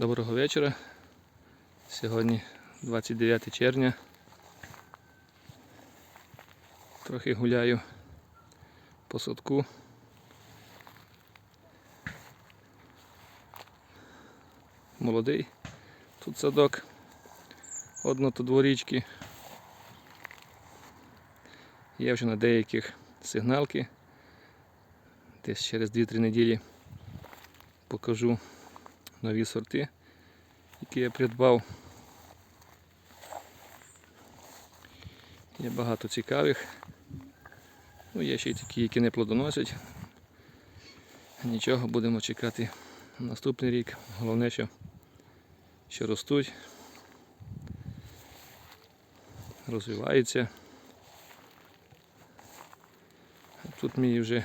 Доброго вечора. Сьогодні 29 червня. Трохи гуляю по садку. Молодий тут садок. Однотодворічки. Є вже на деяких сигналки. Десь через 2-3 неділі покажу нові сорти, які я придбав. Є багато цікавих. Ну, є ще й такі, які не плодоносять. Нічого, будемо чекати наступний рік. Головне, що, що ростуть, розвиваються. Тут мій вже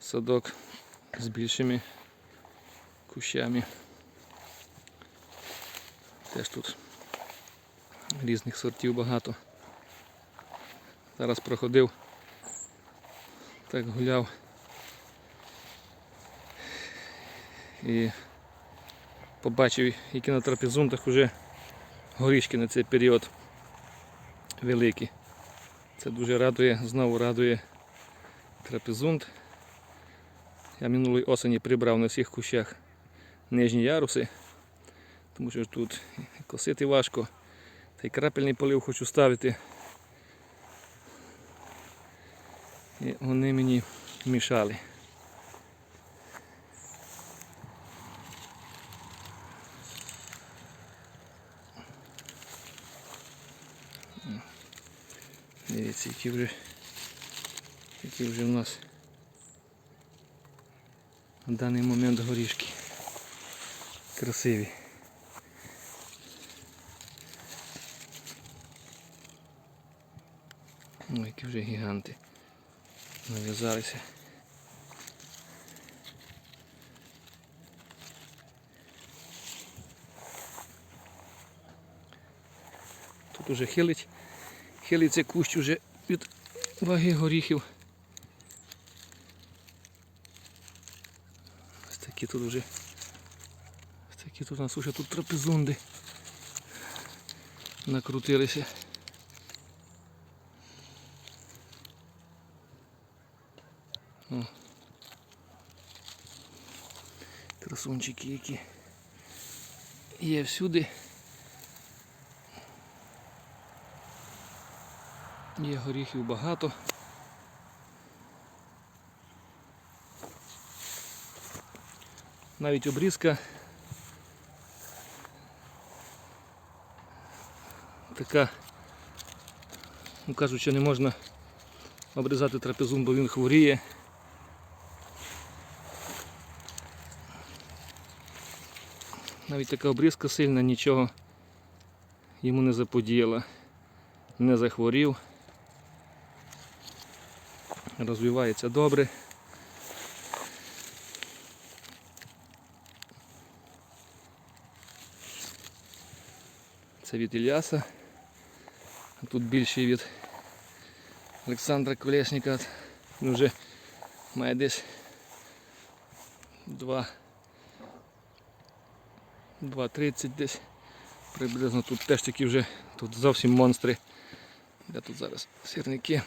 садок з більшими кущами. Теж тут різних сортів багато. Зараз проходив, так гуляв і побачив, які на трапезунтах вже горішки на цей період великі. Це дуже радує, знову радує трапезунт. Я минулої осені прибрав на всіх кущах нижні яруси, тому що тут косити важко. Та й крапельний полив хочу ставити. І вони мені мішали. Дивіться, які вже, які вже в нас на даний момент горішки. Красиві. Ой, які вже гіганти нав'язалися. Тут уже хилить, хилиться кущ уже від ваги горіхів. Ось такі тут вже такі тут у нас уже тут трапезунди накрутилися. О. Красунчики які є всюди. Є горіхів багато. Навіть обрізка така, ну кажуть, що не можна обрізати трапезун, бо він хворіє. Навіть така обрізка сильна, нічого йому не заподіяла, не захворів, розвивається добре. Це від Ільяса, тут більший від Олександра Колєшніка. Він вже має десь 2.30 десь. Приблизно тут теж такі вже тут зовсім монстри. Де тут зараз сірники.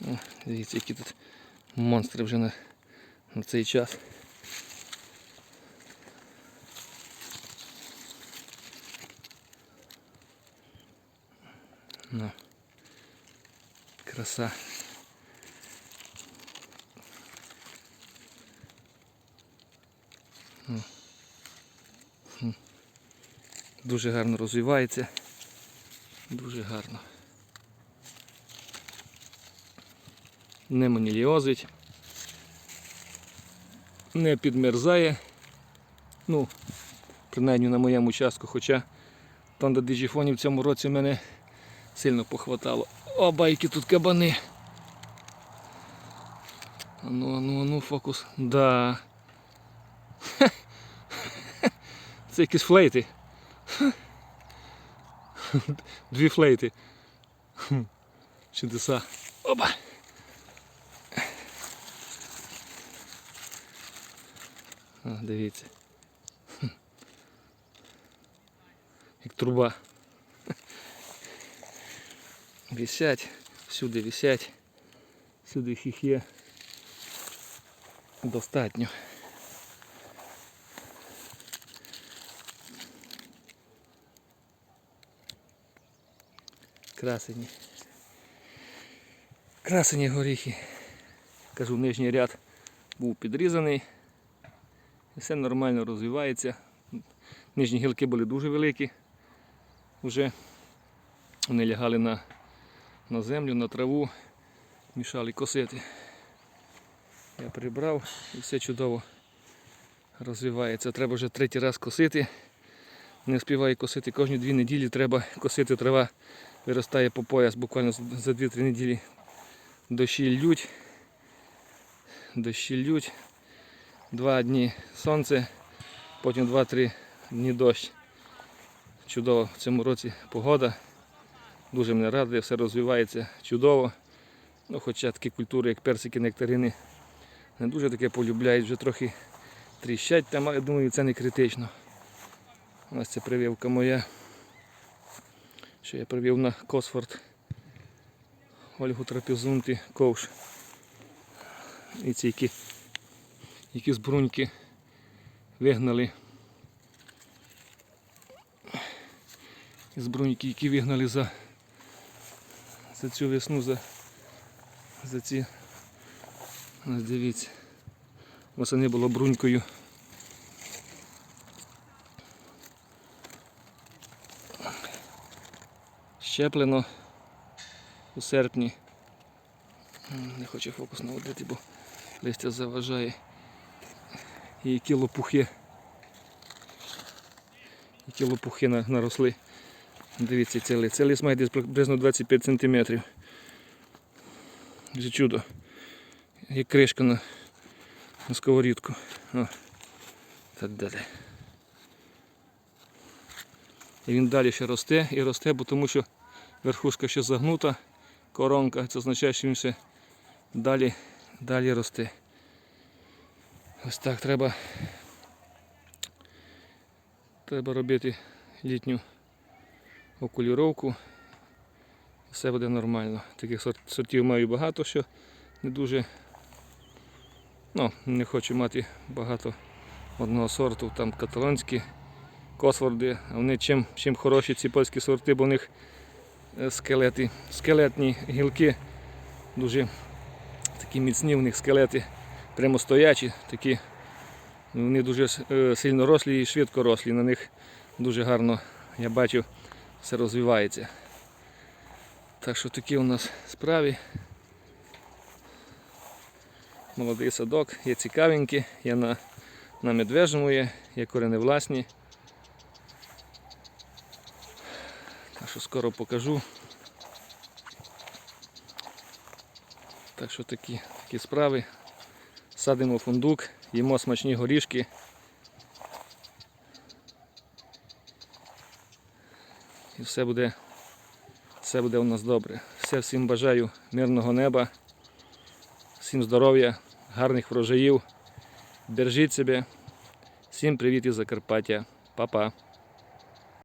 О, дивіться, які тут монстри вже на, на цей час. Ну, краса. Дуже гарно розвивається. Дуже гарно. Не маніліозить. Не підмерзає. Ну, принаймні на моєму участку, хоча там, де диджіфонів в цьому році мене Сильно похватало. О, байки тут кабани. Ану, ану, ану, фокус. Да. Це якісь флейти. Дві флейти. Чудеса. Опа! О, Дивіться. Як труба. Висять, всюди висять. Всюди їх є достатньо. Красені. Красені горіхи. Кажу, нижній ряд був підрізаний. І все нормально розвивається. Нижні гілки були дуже великі. Вже вони лягали на, на землю, на траву, мішали косити. Я прибрав і все чудово розвивається. Треба вже третій раз косити. Не встигаю косити кожні дві неділі, треба косити трава, виростає по пояс буквально за 2-3 неділі. Дощі лють. Дощі лють. Два дні сонце, потім 2-3 дні дощ. Чудово в цьому році погода. Дуже мене радує, все розвивається чудово. Ну, хоча такі культури, як персики, нектарини, не дуже таке полюбляють, вже трохи тріщать там, але думаю, це не критично. Ось це прививка моя, що я привів на Косфорд Ольгу Трапезунти ковш. І ці які, які з бруньки вигнали. З бруньки, які вигнали за, за цю весну, за, за ці. Ось дивіться. Восени було брунькою. Щеплено у серпні. Не хочу фокус наводити, бо листя заважає. І які лопухи. Які лопухи наросли. Дивіться, цей лист. Цей лист має десь приблизно 25 см. Вже чудо. Як кришка на, на сковорідку. О. Та де-де. І він далі ще росте і росте, бо тому що верхушка ще загнута, коронка, це означає, що він ще далі, далі росте. Ось так треба, треба робити літню окуліровку. Все буде нормально. Таких сортів маю багато, що не дуже. Ну, не хочу мати багато одного сорту, там каталонські косворди, а вони чим, чим хороші ці польські сорти, бо в них е, скелети, скелетні гілки дуже такі міцні, в них скелети прямостоячі, такі, вони дуже е, сильно рослі і швидко рослі. На них дуже гарно, я бачу, все розвивається. Так що такі у нас справи. Молодий садок, є цікавенькі, є на, на медвежому є, є корени власні. Так що скоро покажу. Так що такі, такі справи. Садимо фундук, їмо смачні горішки. І все буде, все буде у нас добре. Все всім бажаю мирного неба, всім здоров'я, гарних врожаїв. Бережіть себе. Всім привіт із Закарпаття. Па-па.